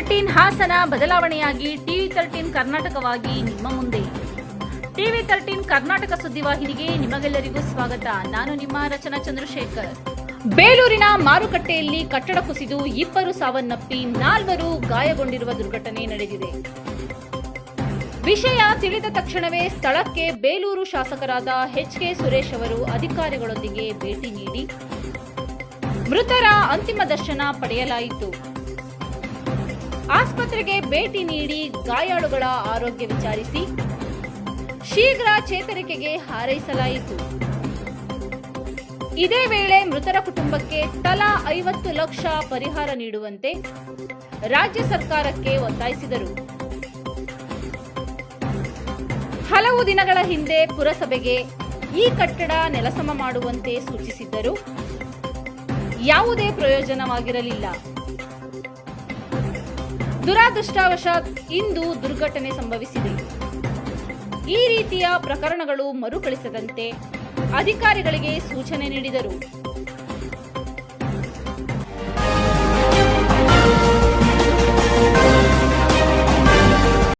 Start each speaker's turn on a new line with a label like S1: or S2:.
S1: Thirteen Hassan ಬದಲಾವಣೆಯಾಗಿ TV thirteen ಕರ್ನಾಟಕವಾಗಿ ನಿಮ್ಮ ಮುಂದೆ ಟಿವಿ ತರ್ಟೀನ್ ಕರ್ನಾಟಕ ಸುದ್ದಿವಾಹಿನಿಗೆ ನಿಮಗೆಲ್ಲರಿಗೂ ಸ್ವಾಗತ. ನಾನು ನಿಮ್ಮ ರಚನಾ ಚಂದ್ರಶೇಖರ್. ಬೇಲೂರಿನ ಮಾರುಕಟ್ಟೆಯಲ್ಲಿ ಕಟ್ಟಡ ಕುಸಿದು ಇಬ್ಬರು ಸಾವನ್ನಪ್ಪಿ ನಾಲ್ವರು ಗಾಯಗೊಂಡಿರುವ ದುರ್ಘಟನೆ ನಡೆದಿದೆ. ವಿಷಯ ತಿಳಿದ ತಕ್ಷಣವೇ ಸ್ಥಳಕ್ಕೆ ಬೇಲೂರು ಶಾಸಕರಾದ ಎಚ್ ಕೆ ಸುರೇಶ್ ಅವರು ಅಧಿಕಾರಿಗಳೊಂದಿಗೆ ಭೇಟಿ ನೀಡಿ ಮೃತರ ಅಂತಿಮ ದರ್ಶನ ಪಡೆಯಲಾಯಿತು. ಆಸ್ಪತ್ರೆಗೆ ಭೇಟಿ ನೀಡಿ ಗಾಯಾಳುಗಳ ಆರೋಗ್ಯ ವಿಚಾರಿಸಿ ಶೀಘ್ರ ಚೇತರಿಕೆಗೆ ಹಾರೈಸಲಾಯಿತು. ಇದೇ ವೇಳೆ ಮೃತರ ಕುಟುಂಬಕ್ಕೆ ತಲಾ ಐವತ್ತು ಲಕ್ಷ ಪರಿಹಾರ ನೀಡುವಂತೆ ರಾಜ್ಯ ಸರ್ಕಾರಕ್ಕೆ ಒತ್ತಾಯಿಸಿದರು. ಹಲವು ದಿನಗಳ ಹಿಂದೆ ಪುರಸಭೆಗೆ ಈ ಕಟ್ಟಡ ನೆಲಸಮ ಮಾಡುವಂತೆ ಸೂಚಿಸಿದ್ದರು. ಯಾವುದೇ ಪ್ರಯೋಜನವಾಗಿರಲಿಲ್ಲ. ದುರಾದೃಷ್ಟವಶಾತ್ ಇಂದು ದುರ್ಘಟನೆ ಸಂಭವಿಸಿದೆ. ಈ ರೀತಿಯ ಪ್ರಕರಣಗಳು ಮರುಕಳಿಸದಂತೆ ಅಧಿಕಾರಿಗಳಿಗೆ ಸೂಚನೆ ನೀಡಿದರು.